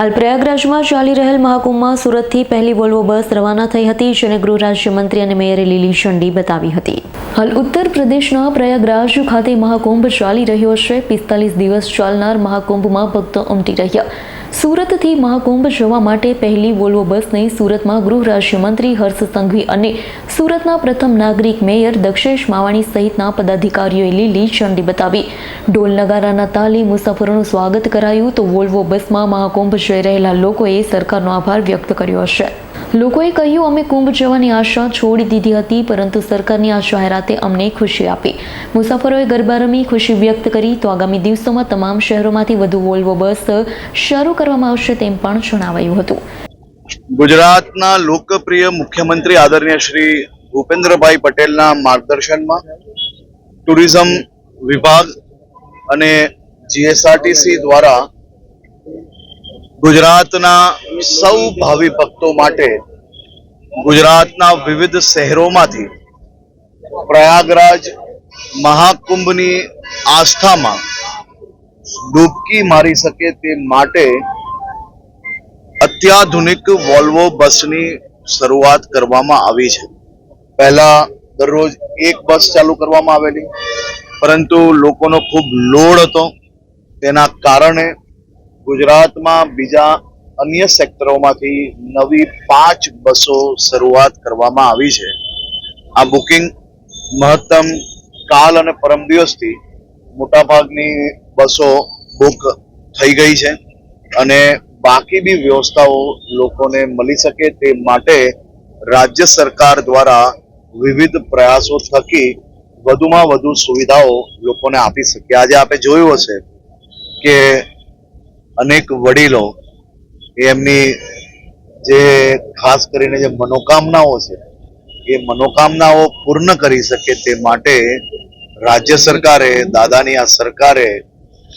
હાલ પ્રયાગરાજમાં ચાલી રહેલ મહાકુંભમાં સુરતથી પહેલી વોલ્વો બસ રવાના થઈ હતી, જેને ગૃહ રાજ્યમંત્રી અને મેયરે લીલી ઝંડી બતાવી હતી. હાલ ઉત્તર પ્રદેશના પ્રયાગરાજ ખાતે મહાકુંભ ચાલી રહ્યો છે. પિસ્તાલીસ દિવસ ચાલનાર મહાકુંભમાં ભક્તો ઉમટી રહ્યા. સુરતથી મહાકુંભ જવા માટે પહેલી વોલ્વો બસને સુરતમાં ગૃહ રાજ્યમંત્રી હર્ષ સંઘવી અને સુરતના પ્રથમ નાગરિક મેયર દક્ષેશ માવાણી સહિતના પદાધિકારીઓએ લીલી ઝંડી બતાવી. ઢોલ નગારાના તાલે મુસાફરોનું સ્વાગત કરાયું તો વોલ્વો બસમાં મહાકુંભ જઈ રહેલા લોકોએ સરકારનો આભાર વ્યક્ત કર્યો છે. લોકોએ કહ્યું, અમે કુંભ જવાની આશા છોડી દીધી હતી, પરંતુ સરકારની આ જાહેરાતે અમને ખુશી આપી. મુસાફરોએ ગરબા રમી ખુશી વ્યક્ત કરી, તો આગામી દિવસોમાં તમામ શહેરોમાંથી વધુ વોલ્વો બસ શરૂ કરવામાં આવશે તેમ પણ જણાવાયું હતું. ગુજરાતના લોકપ્રિય મુખ્યમંત્રી આદરણીય શ્રી ભૂપેન્દ્રભાઈ પટેલના માર્ગદર્શનમાં ટુરિઝમ વિભાગ અને જીએસઆરટીસી દ્વારા ગુજરાતના સૌ ભાવિ ભક્તો માટે ગુજરાતના વિવિધ શહેરોમાંથી પ્રયાગરાજ મહાકુંભની આસ્થામાં ડૂબકી મારી શકે તે માટે અત્યાધુનિક વોલ્વો બસની શરૂઆત કરવામાં આવી છે. પહેલા દરરોજ એક બસ ચાલુ કરવામાં આવેલી, પરંતુ લોકોનો ખૂબ લોડ હતો. તેના કારણે ગુજરાતમાં બીજા અન્ય સેક્ટરોમાંથી નવી પાંચ બસો શરૂઆત કરવામાં આવી છે. આ બુકિંગ મહત્તમ કાલ અને પરમ દિવસથી મોટાભાગની બસો બુક થઈ ગઈ છે અને બાકી બી વ્યવસ્થાઓ લોકોને મળી શકે તે માટે રાજ્ય સરકાર દ્વારા વિવિધ પ્રયાસો થકી વધુમાં વધુ સુવિધાઓ લોકોને આપી શકે. આજે આપણે જોયું હશે કે અનેક વડીલો એમની જે ખાસ કરીને જે મનોકામનાઓ છે એ મનોકામનાઓ પૂર્ણ કરી શકે તે માટે રાજ્ય સરકારે દાદાની આ સરકારે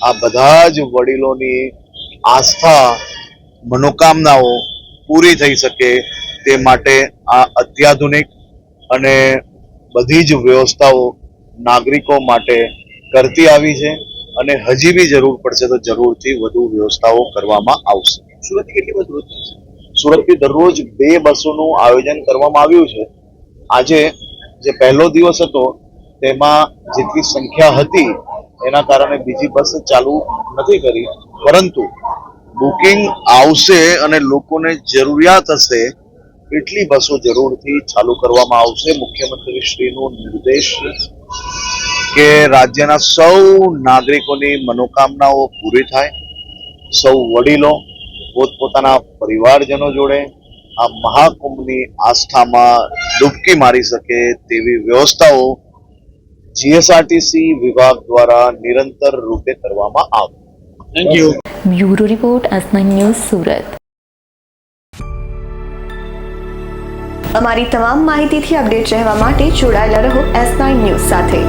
આ બધા જ વડીલોની આસ્થા મનોકામનાઓ પૂરી થઈ શકે તે માટે આ અત્યાધુનિક અને બધી જ વ્યવસ્થાઓ નાગરિકો માટે કરતી આવી છે અને હજી બી જરૂર પડશે તો જરૂરથી વધુ વ્યવસ્થાઓ કરવામાં આવશે. સુરત કેટલી બસ સુરતથી દરરોજ બે બસોનું આયોજન કરવામાં આવ્યું છે. આજે જે પહેલો દિવસ હતો, તેમાં જેટલી સંખ્યા હતી, એના કારણે બીજી બસ ચાલુ નથી કરી. પરંતુ બુકિંગ આવશે અને લોકોને જરૂરિયાત હશે, એટલી બસો જરૂરથી ચાલુ કરવામાં આવશે. મુખ્યમંત્રી શ્રીનો નિર્દેશ કે રાજ્યના સૌ નાગરિકોની મનોકામનાઓ પૂરી થાય. સૌ વડીલો, પોતપોતાના પરિવારજનો જોડે આ મહાકુંભની આસ્થામાં ડૂબકી મારી શકે તેવી વ્યવસ્થાઓ જીએસઆરટીસી વિભાગ દ્વારા નિરંતર રૂપે કરવામાં આવે. Thank you bureau report S news Surat. અમારી તમામ માહિતીથી અપડેટ રહેવા માટે જોડાયેલા રહો એસ ન્યૂઝ સાથે.